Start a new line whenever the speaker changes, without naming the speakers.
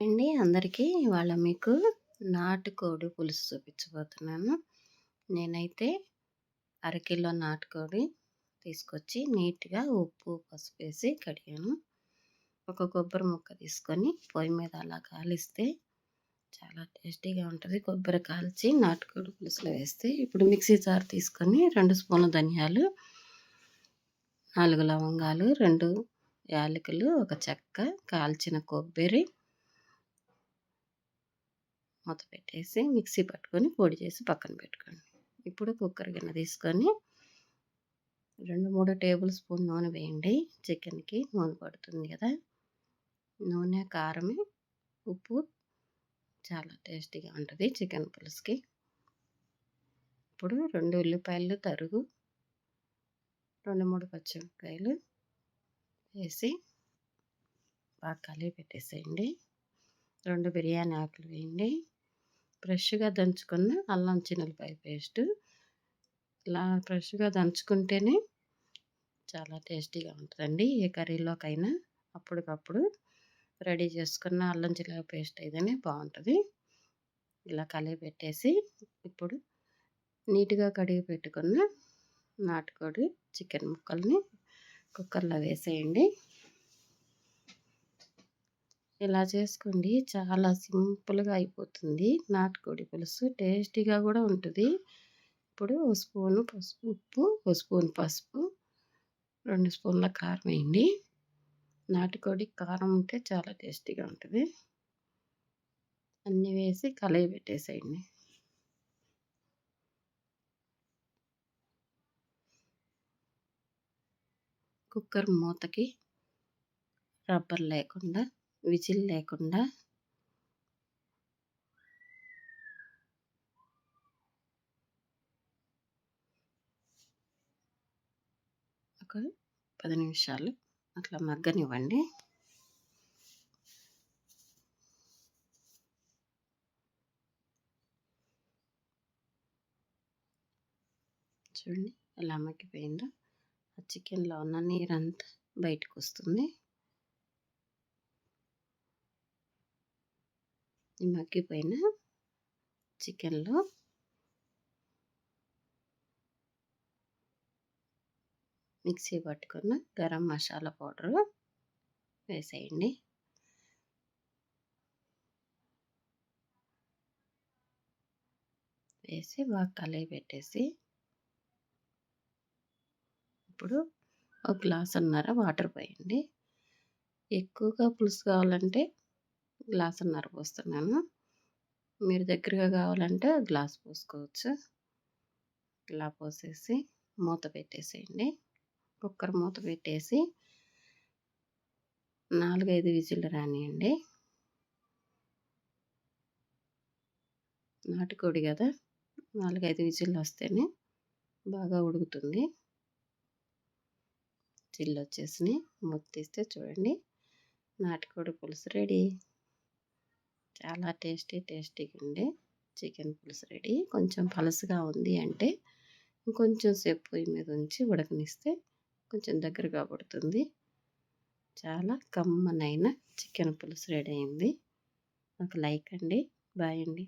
అండి. అందరికీ ఇవాళ మీకు నాటుకోడి పులుసు చూపించబోతున్నాను. నేనైతే అరకిలో నాటుకోడి తీసుకొచ్చి నీట్గా ఉప్పు పసుపు వేసి కడిగాను. ఒక కొబ్బరి ముక్క తీసుకొని పొయ్యి మీద అలా కాలిస్తే చాలా టేస్టీగా ఉంటుంది. కొబ్బరి కాల్చి నాటుకోడి పులుసులో వేస్తే ఇప్పుడు మిక్సీ జార్ తీసుకొని రెండు స్పూన్ల ధనియాలు నాలుగు లవంగాలు రెండు యాలకులు ఒక చెక్క కాల్చిన కొబ్బరి మూత పెట్టేసి మిక్సీ పట్టుకొని పొడి చేసి పక్కన పెట్టుకోండి. ఇప్పుడు కుక్కర్ గిన్నె తీసుకొని రెండు మూడు టేబుల్ స్పూన్ నూనె వేయండి. చికెన్కి నూనె పడుతుంది కదా. నూనె కారం ఉప్పు చాలా టేస్టీగా ఉంటుంది చికెన్ పులుసుకి. ఇప్పుడు రెండు ఉల్లిపాయలు తరుగు రెండు మూడు పచ్చిమిరపకాయలు వేసి బాగా కలిపి పెట్టేసేయండి. రెండు బిర్యానీ ఆకులు వేయండి. ఫ్రెష్గా దంచుకున్న అల్లం చిన్నపాయ పేస్ట్. ఇలా ఫ్రెష్గా దంచుకుంటేనే చాలా టేస్టీగా ఉంటుందండి. ఏ కర్రీలోకైనా అప్పటికప్పుడు రెడీ చేసుకున్న అల్లం చిల్లర పేస్ట్ అయితేనే బాగుంటుంది. ఇలా కలిపి పెట్టేసి ఇప్పుడు నీట్గా కడిగి పెట్టుకున్న నాటుకోడి చికెన్ ముక్కల్ని కుక్కర్లో వేసేయండి. ఇలా చేసుకోండి చాలా సింపుల్గా అయిపోతుంది. నాటుకోడి పులుసు టేస్టీగా కూడా ఉంటుంది. ఇప్పుడు ఒక స్పూను పసుపు ఉప్పు ఒక స్పూన్ పసుపు రెండు స్పూన్ల కారం వేయండి నాటుకోడి కారం ఉంటే చాలా టేస్టీగా ఉంటుంది. అన్నీ వేసి కలయి పెట్టేసేయండి. కుక్కర్ మూతకి రబ్బర్ లేకుండా విజిల్ లేకుండా ఒక పది నిమిషాలు అట్లా మగ్గనివ్వండి. చూడండి ఎలా మగ్గిపోయిందో. ఆ చికెన్లో ఉన్న నీరంతా బయటకు వస్తుంది ఈ మగ్గిపోయిన చికెన్లో మిక్సీ పట్టుకున్న గరం మసాలా పౌడరు వేసేయండి. వేసి బాగా కలిగి పెట్టేసి ఇప్పుడు ఒక గ్లాస్ అన్నర వాటర్ పోయండి. ఎక్కువగా పులుసు కావాలంటే గ్లాసున్నర పోస్తున్నాను. మీరు దగ్గరగా కావాలంటే గ్లాస్ పోసుకోవచ్చు. ఇలా పోసేసి మూత పెట్టేసేయండి. కుక్కర్ మూత పెట్టేసి నాలుగైదు విజిల్లు రానియండి. నాటుకోడి కదా నాలుగైదు విజిల్లు వస్తేనే బాగా ఉడుకుతుంది. చిల్లు వచ్చేసి మూత తీస్తే చూడండి. నాటుకోడి పులుసు రెడీ. చాలా టేస్టీ టేస్టీగా ఉండే చికెన్ పులుసు రెడీ. కొంచెం పలసగా ఉంది అంటే ఇంకొంచెం సేపు పొయ్యి మీద ఉంచి ఉడకనిస్తే కొంచెం దగ్గరగా పడుతుంది. చాలా కమ్మనైన చికెన్ పులుసు రెడీ అయింది. ఒక లైక్ అండి. బాయ్ అండి.